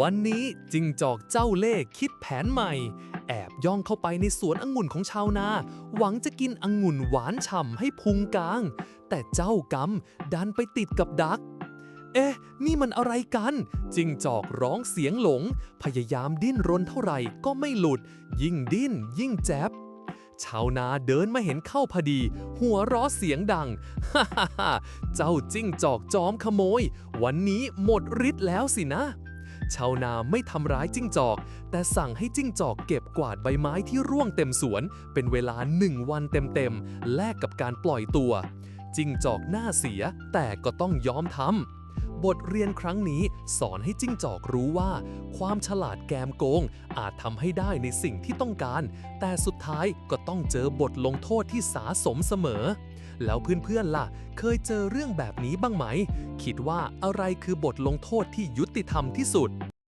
วันนี้จิงจอกเจ้าเล่ห์คิดแผนใหม่ แอบย่องเข้าไปในสวนองุ่นของชาวนา หวังจะกินองุ่นหวานฉ่ำให้พุงกลาง แต่เจ้ากำดันไปติดกับดัก เอ๊ะ นี่มันอะไรกัน จิงจอกร้องเสียงหลง พยายามดิ้นรนเท่าไหร่ก็ไม่หลุด ยิ่งดิ้น ยิ่งแจ๊บชาวนาเดินมาเห็นเข้าพอดี หัวเราะเสียงดัง ฮ่าฮ่าฮ่าเจ้าจิ้งจอกจอมขโมย วันนี้หมดฤทธิ์แล้วสินะ ชาวนาไม่ทำร้ายจิ้งจอก แต่สั่งให้จิ้งจอกเก็บกวาดใบไม้ที่ร่วงเต็มสวน เป็นเวลาหนึ่งวันเต็มๆแลกกับการปล่อยตัว จิ้งจอกหน้าเสียแต่ก็ต้องยอมทำ บทเรียนครั้งนี้สอนให้จิ้งจอกรู้ว่า ความฉลาดแกมโกง อาจทำให้ได้ในสิ่งที่ต้องการ แต่สุดท้ายก็ต้องเจอบทลงโทษที่สาสมเสมอ แล้วเพื่อนๆล่ะ เคยเจอเรื่องแบบนี้บ้างไหม คิดว่าอะไรคือบทลงโทษที่ยุติธรรมที่สุด